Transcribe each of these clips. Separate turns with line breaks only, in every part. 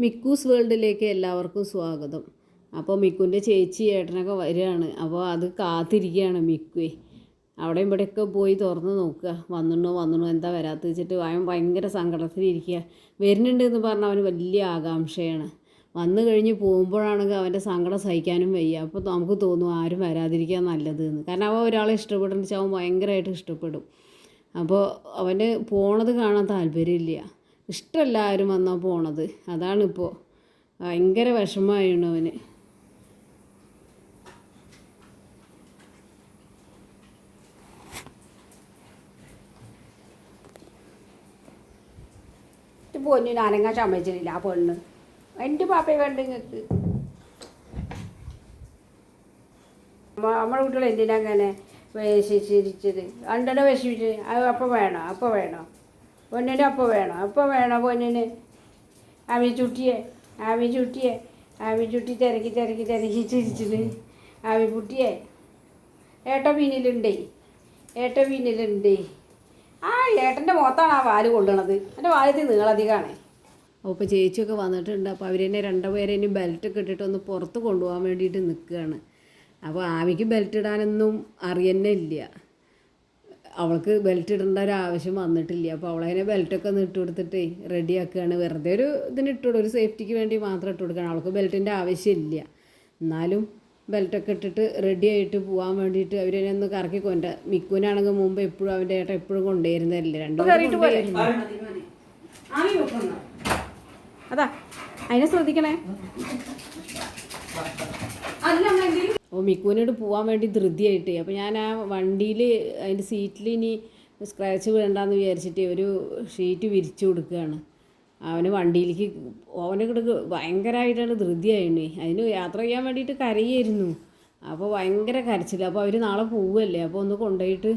മിക്കൂസ് വേൾഡിലേക്ക് എല്ലാവർക്കും സ്വാഗതം. അപ്പോൾ മിക്കുന്റെ ചേച്ചി ഏട്ടനൊക്കെ വരികയാണ്. അപ്പോൾ അത് കാത്തിരിക്കുകയാണ് മിക്കുവേ. അവിടെ ഇവിടെയൊക്കെ പോയി തുറന്ന് നോക്കുക. വന്നിണോ വന്നിണോ എന്താ വരാത്ത വെച്ചിട്ട് അവൻ ഭയങ്കര സങ്കടത്തിലിരിക്കുക. വരുന്നുണ്ട് എന്ന് പറഞ്ഞാൽ അവന് വലിയ ആകാംക്ഷയാണ്. വന്നു കഴിഞ്ഞ് പോകുമ്പോഴാണെങ്കിൽ അവന്റെ സങ്കടം സഹിക്കാനും വയ്യ. അപ്പോൾ നമുക്ക് തോന്നും ആരും വരാതിരിക്കാൻ നല്ലത് എന്ന് കാരണം അവൻ ഒരാളെ ഇഷ്ടപ്പെടുന്ന വെച്ചാൽ അവൻ ഭയങ്കരമായിട്ട് ഇഷ്ടപ്പെടും. അപ്പോൾ അവന് പോണത് കാണാൻ താല്പര്യമില്ല. ഇഷ്ടമല്ല ആരും വന്നാൽ പോണത്. അതാണിപ്പോൾ ഭയങ്കര വിഷമമായിരുന്നു അവന്.
നാരങ്ങ സമ്മതിച്ചിട്ടില്ല ആ പെണ്ണ്. എന്റെ പാപ്പയെ വേണ്ട നിങ്ങൾക്ക് നമ്മുടെ കുട്ടികൾ എന്തിനാ അങ്ങനെ വിശേഷിച്ചത് രണ്ടെണ്ണം വിശിച്ച് അത് അപ്പം വേണോ? അപ്പോൾ വേണോ? പൊന്നിന് അപ്പം വേണം. അപ്പം വേണോ പൊന്നിന്? ആമി ചുട്ടിയെ ആമി ചുട്ടിയെ ആമി ചുട്ടി തിരക്കി തിരക്കി തിരക്കി ചിരിച്ചത് ആമി കുട്ടിയെ ഏട്ട മീനിലുണ്ടേ ഏട്ട മീനിലുണ്ടേ ആ ഏട്ടന്റെ മുഖത്താണ് ആ വാൽ കൊള്ളണത്. എന്റെ വാലത്തിൽ നീളധികമാണ്
അപ്പോൾ ഇപ്പോൾ ചേച്ചിയൊക്കെ വന്നിട്ടുണ്ട്. അപ്പോൾ അവരെന്നെ രണ്ടുപേരെ ഇനി ബെൽറ്റൊക്കെ ഇട്ടിട്ട് ഒന്ന് പുറത്ത് കൊണ്ടുപോകാൻ വേണ്ടിയിട്ട് നിൽക്കുകയാണ് അപ്പോൾ ആവിക്ക് ബെൽറ്റ് ഇടാനൊന്നും അറിയന്നെ ഇല്ല. അവൾക്ക് ബെൽറ്റ് ഇടേണ്ട ഒരു ആവശ്യം വന്നിട്ടില്ല. അപ്പോൾ അവളതിനെ ബെൽറ്റൊക്കെ ഒന്ന് ഇട്ട് കൊടുത്തിട്ടേ റെഡിയാക്കുകയാണ് വെറുതെ ഒരു ഇതിന് ഇട്ട് കൊടുക്കും ഒരു സേഫ്റ്റിക്ക് വേണ്ടി മാത്രം ഇട്ട് കൊടുക്കണം അവൾക്ക് ബെൽറ്റിന്റെ ആവശ്യമില്ല. എന്നാലും ബെൽറ്റൊക്കെ ഇട്ടിട്ട് റെഡി ആയിട്ട് പോകാൻ വേണ്ടിയിട്ട് അവരെന്നെ ഒന്ന് കറക്കി കൊണ്ട മിക്കുവിനാണെങ്കിൽ മുമ്പ് എപ്പോഴും അവന്റെ ഏട്ട എപ്പോഴും കൊണ്ടുവരുന്നതല്ല? രണ്ടു
അതാ അതിനെ ശ്രദ്ധിക്കണേ.
അപ്പോൾ മിക്കുവിനോട് പോകാൻ വേണ്ടി ധൃതിയായിട്ട്. അപ്പോൾ ഞാൻ ആ വണ്ടിയിൽ അതിന്റെ സീറ്റിൽ ഇനി സ്ക്രാച്ച് വേണ്ടാന്ന് വിചാരിച്ചിട്ട് ഒരു ഷീറ്റ് വിരിച്ചു കൊടുക്കുകയാണ്. അവന് വണ്ടിയിലേക്ക് അവനെ കിടക്ക് ഭയങ്കരമായിട്ടാണ് ധൃതിയായിരുന്നു അതിന് യാത്ര ചെയ്യാൻ വേണ്ടിയിട്ട് കരയായിരുന്നു. അപ്പോൾ ഭയങ്കര കരച്ചില്ല അപ്പോൾ അവർ നാളെ പോവുമല്ലേ അപ്പോൾ ഒന്ന് കൊണ്ടുപോയിട്ട്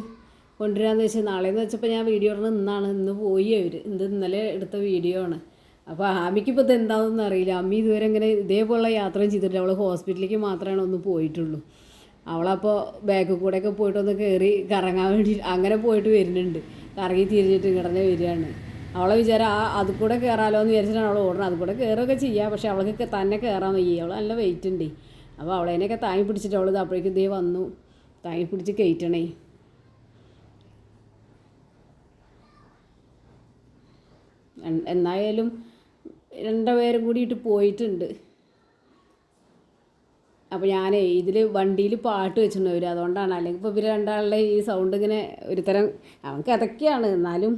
കൊണ്ടുവരാമെന്ന് വെച്ചാൽ നാളെയെന്ന് വെച്ചപ്പോൾ ഞാൻ വീഡിയോ ഇടണം ഇന്നാണ്. ഇന്ന് പോയി അവർ ഇത് ഇന്നലെ എടുത്ത വീഡിയോ ആണ്. അപ്പോൾ ആമിക്കിപ്പോൾ ഇത് എന്താണെന്ന് അറിയില്ല. അമ്മി ഇതുവരെ ഇങ്ങനെ ഇതേപോലുള്ള യാത്രയും ചെയ്തിട്ടില്ല. അവൾ ഹോസ്പിറ്റലിലേക്ക് മാത്രമാണ് ഒന്ന് പോയിട്ടുള്ളൂ. അവളപ്പോൾ ബാക്കിൽ കൂടെയൊക്കെ പോയിട്ടൊന്ന് കയറി കറങ്ങാൻ വേണ്ടി അങ്ങനെ പോയിട്ട് വരുന്നുണ്ട്. കറങ്ങി തിരിഞ്ഞിട്ട് കിടന്ന് വരികയാണ്. അവളെ വിചാരം ആ അത് കൂടെ കയറാലോ എന്ന് വിചാരിച്ചിട്ടാണ് അവൾ ഓടണം അത് കൂടെ കയറുകയൊക്കെ ചെയ്യാം. പക്ഷേ അവൾക്ക് തന്നെ കയറാൻ വയ്യ. അവൾ നല്ല വെയിറ്റ് ഉണ്ട്. അപ്പോൾ അവളതിനൊക്കെ താങ്ങി പിടിച്ചിട്ട് അവൾ അപ്പോഴേക്കും ഇതേ വന്നു. താങ്ങി പിടിച്ച് കയറ്റണേ. എന്നായാലും രണ്ടുപേരും കൂടിയിട്ട് പോയിട്ടുണ്ട്. അപ്പോൾ ഞാൻ ഇതിൽ വണ്ടിയിൽ പാട്ട് വെച്ചിട്ടുണ്ട് അവർ അതുകൊണ്ടാണ്. അല്ലെങ്കിൽ ഇപ്പോൾ ഇവർ രണ്ടാളുടെ ഈ സൗണ്ട് ഇങ്ങനെ ഒരു തരം അതൊക്കെയാണ് എന്നാലും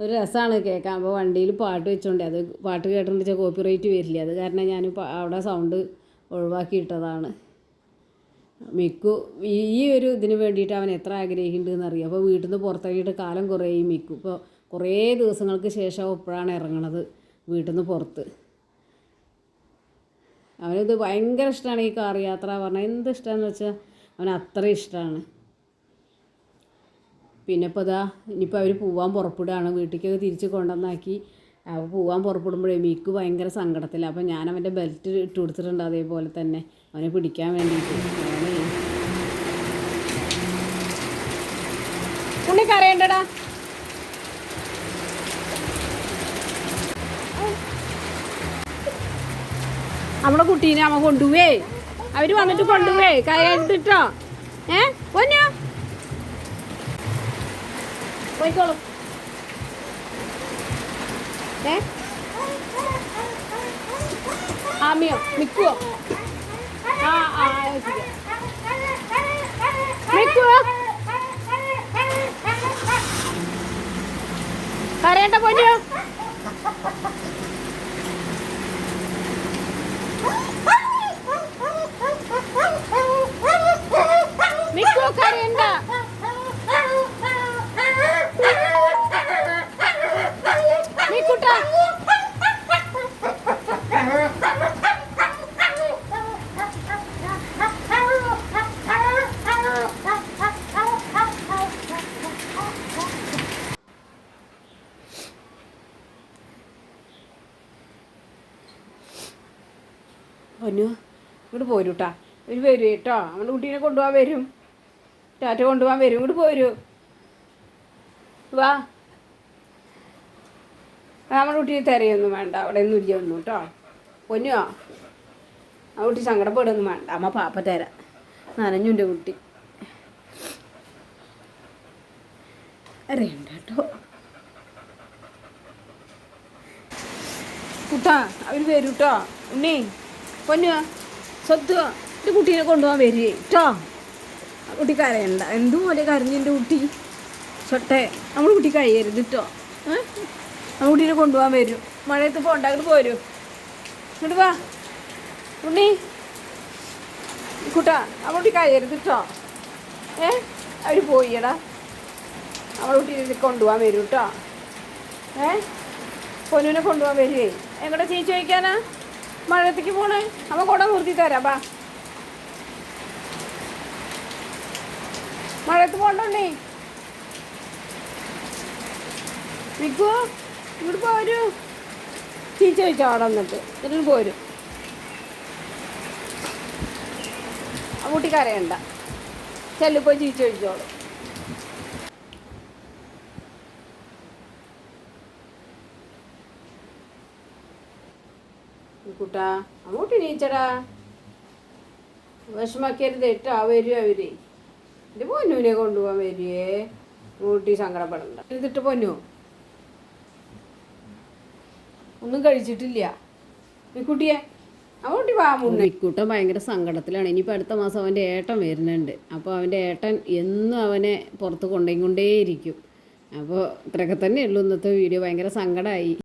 ഒരു രസമാണ് കേൾക്കാൻ. അപ്പോൾ വണ്ടിയിൽ പാട്ട് വെച്ചോണ്ട്. അത് പാട്ട് കേട്ടിട്ടുണ്ടെച്ചാൽ കോപ്പി റൈറ്റ് വരില്ല. അത് കാരണം ഞാൻ അവിടെ സൗണ്ട് ഒഴിവാക്കി ഇട്ടതാണ് മിക്കു ഈ ഒരു ഇതിന് വേണ്ടിയിട്ട് അവൻ എത്ര ആഗ്രഹിക്കുന്നുണ്ടെന്ന് അറിയാം? അപ്പോൾ വീട്ടിൽ നിന്ന് പുറത്തിറങ്ങിയിട്ട് കാലം കുറേ മിക്കു. ഇപ്പോൾ കുറേ ദിവസങ്ങൾക്ക് ശേഷം ഇപ്പോഴാണ് ഇറങ്ങണത്. വീട്ടിൽ നിന്ന് പുറത്ത്. അവനത് ഭയങ്കര ഇഷ്ടമാണ് ഈ കാർ യാത്ര പറഞ്ഞാൽ എന്ത് ഇഷ്ടമാണെന്ന് വെച്ചാൽ അവന് അത്ര ഇഷ്ടമാണ് പിന്നെ ഇപ്പോൾ ഇതാ ഇനിയിപ്പോൾ അവർ പോവാൻ പുറപ്പെടുകയാണ്. വീട്ടിലേക്കൊക്കെ തിരിച്ച് കൊണ്ടുവന്നാക്കി. അപ്പോൾ പോവാൻ പുറപ്പെടുമ്പോഴേ മീക്ക് ഭയങ്കര സങ്കടത്തില്ല അപ്പോൾ ഞാൻ അവന്റെ ബെൽറ്റ് ഇട്ട് കൊടുത്തിട്ടുണ്ട് അതേപോലെ തന്നെ. അവനെ പിടിക്കാൻ വേണ്ടിയിട്ട്.
ഉണ്ണി നമ്മുടെ കുട്ടീനെ അമ്മ കൊണ്ടുപോവേ. അവർ വന്നിട്ട് കൊണ്ടുപോവേ. കയറിട്ടോ ഏ? പൊന്നോ? പോയിക്കോളും. ഏ? ആമിയോ നിക്കുവോ ആ. കരയണ്ട പൊന്നു. നിക്കോ കരയണ്ട പൊന്നു. ഇങ്ങോട്ട് പോരൂട്ടാ ഇവർ വരും കേട്ടോ നമ്മുടെ കുട്ടീനെ കൊണ്ടുപോകാൻ വരും. ടാറ്റ കൊണ്ടുപോകാൻ വരും. ഇങ്ങോട്ട് പോരൂ. വാ. നമ്മുടെ കുട്ടിയെ തിരയൊന്നും വേണ്ട. അവിടെ ഒന്നും ഇല്ല ഒന്നും കേട്ടോ പൊന്നുവാ ആ. കുട്ടി സങ്കടപ്പെടുന്നു വേണ്ട. അമ്മ പാപ്പ തരാം. നനഞ്ഞുണ്ട് കുട്ടി. അറിയണ്ട കേട്ടോ കുട്ടാ അവർ വരൂട്ടോ ഉണ്ണി. പൊന്നുവാ സ്വത്ത് എന്റെ കുട്ടീനെ കൊണ്ടുപോകാൻ വരികയെ. കേട്ടോ കുട്ടി കരയണ്ട. എന്തുപോലെ കരഞ്ഞു എന്റെ കുട്ടി? ചൊട്ടെ നമ്മൾ കുട്ടി കഴിയരുത് കേട്ടോ ആ കുട്ടീനെ കൊണ്ടുപോകാൻ വരും. മഴയത്ത് പോണ്ട അങ്ങോട്ട് പോരും ഇങ്ങോട്ട് വാ. ഉണ്ണി. കുട്ടാ നമ്മൾ കുട്ടി കഴിയരുത് കേട്ടോ ഏ? അവർ പോയിടാ നമ്മൾ കുട്ടീനെ കൊണ്ടുപോകാൻ വരും കേട്ടോ ഏ? പൊന്നുവിനെ കൊണ്ടുപോകാൻ വരുവേ എങ്ങോട്ടാ ചേച്ചി ചോദിക്കാനാ? മഴയത്തേക്ക് പോണ്. അമ്മ കുട നിർത്തി തരാം ബാ. മഴയത്ത് പോണ്ടോണ്ടേ? നിൽക്കൂ ഇങ്ങോട്ട് പോരൂ. ചീച്ച ചോദിച്ചോ അവിടെ വന്നിട്ട് എന്നിട്ട് പോരും. ആ കുട്ടി കരയണ്ട ചെല്ലിപ്പോയി ചീച്ച ചോദിച്ചോളൂ കുട്ടാ. അങ്ങോട്ട് നീച്ചടാ വിഷമാക്കരുത് കേട്ടോ വരും അവർ? എന്റെ പൊന്നുവിനെ കൊണ്ടുപോകാൻ വരുവേ. ഊട്ടി സങ്കടപ്പെടണ്ട. എന്നിട്ട് പൊന്നു? ഒന്നും കഴിച്ചിട്ടില്ല. ഈ കുട്ടിയെ അങ്ങോട്ട് വാ മുന്നേ.
മിക്കൂട്ടൻ ഭയങ്കര സങ്കടത്തിലാണ്. ഇനിയിപ്പോൾ അടുത്ത മാസം അവന്റെ ഏട്ടൻ വരുന്നുണ്ട്. അപ്പോൾ അവന്റെ ഏട്ടൻ എന്നും അവനെ പുറത്ത് കൊണ്ടുപോയിക്കൊണ്ടേയിരിക്കും. അപ്പോൾ ഇത്രയൊക്കെ തന്നെ ഉള്ളൂ ഇന്നത്തെ വീഡിയോ. ഭയങ്കര സങ്കടമായി